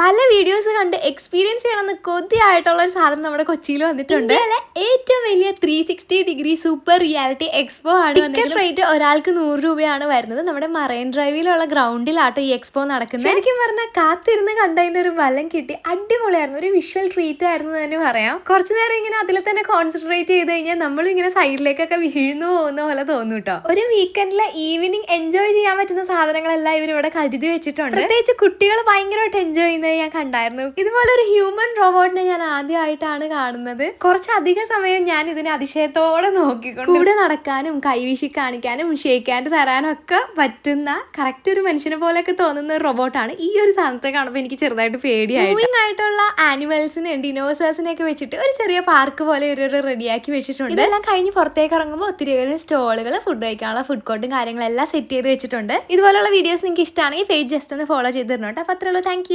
പല വീഡിയോസ് കണ്ട് എക്സ്പീരിയൻസ് ചെയ്യണമെന്ന് കൊതിയായിട്ടുള്ള ഒരു സാധനം നമ്മുടെ കൊച്ചിയിൽ വന്നിട്ടുണ്ട്. അല്ലെ ഏറ്റവും വലിയ three sixty degree super reality expo ആണ് ടിക്കറ്റ് റേറ്റ് ഒരാൾക്ക് നൂറ് രൂപയാണ് വരുന്നത്. നമ്മുടെ മറൈൻ ഡ്രൈവിലുള്ള ഗ്രൗണ്ടിലാട്ടോ ഈ എക്സ്പോ നടക്കുന്നത് ശരിക്കും പറഞ്ഞാൽ കാത്തിരുന്ന് കണ്ടതിന്റെ ഒരു ബലം കിട്ടി. അടിപൊളിയായിരുന്നു. ഒരു വിഷ്വൽ ട്രീറ്റ് ആയിരുന്നു തന്നെ പറയാം. കുറച്ചു നേരം ഇങ്ങനെ അതിൽ തന്നെ കോൺസെൻട്രേറ്റ് ചെയ്ത് കഴിഞ്ഞാൽ നമ്മൾ ഇങ്ങനെ സൈഡിലേക്കൊക്കെ വീഴുന്നു പോകുന്ന പോലെ തോന്നും കേട്ടോ ഒരു വീക്കെൻഡിലെ ഈവനിങ് എൻജോയ് ചെയ്യാൻ പറ്റുന്ന സാധനങ്ങളെല്ലാം ഇവർ ഇവിടെ കരുതി വെച്ചിട്ടുണ്ട്. പ്രത്യേകിച്ച് കുട്ടികൾ ഭയങ്കരമായിട്ട് എൻജോയ് ചെയ്യുന്നത് ഞാൻ കണ്ടായിരുന്നു. ഇതുപോലെ ഒരു ഹ്യൂമൻ റോബോട്ടിനെ ഞാൻ ആദ്യമായിട്ടാണ് കാണുന്നത്. കുറച്ചധികം സമയം ഞാൻ ഇതിനെ അതിശയത്തോടെ നോക്കിക്കൊണ്ട് കൂടെ നടക്കാനും കൈവീശി കാണിക്കാനും ഷേക്ക് ഹാൻഡ് തരാനും ഒക്കെ പറ്റുന്ന കറക്റ്റ് ഒരു മനുഷ്യനെ പോലെയൊക്കെ തോന്നുന്ന ഒരു റോബോട്ടാണ് ഈ ഒരു സാധനത്തെ കാണുമ്പോൾ എനിക്ക് ചെറുതായിട്ട് പേടിയായി ആയിട്ടുള്ള ആനിമൽസിനെ ഡിനോസേഴ്സിനെ ഒക്കെ വെച്ചിട്ട് ഒരു ചെറിയ പാർക്ക് പോലെ ഒരു റെഡിയാക്കി വെച്ചിട്ടുണ്ട്. ഇതെല്ലാം കഴിഞ്ഞ് പുറത്തേക്ക് ഇറങ്ങുമ്പോൾ ഒത്തിരി സ്റ്റോളുകൾ ഫുഡ് കഴിക്കാനുള്ള ഫുഡ് കോർട്ടും കാര്യങ്ങളെല്ലാം സെറ്റ് ചെയ്ത് വെച്ചിട്ടുണ്ട്. ഇതുപോലുള്ള വീഡിയോസ് നിങ്ങൾക്ക് ഇഷ്ടമാണെങ്കിൽ പേജ് ജസ്റ്റ് ഒന്ന് ഫോളോ ചെയ്ത് തരണോട്ടോ അപ്പോൾ അത്രേ ഉള്ളൂ. താങ്ക്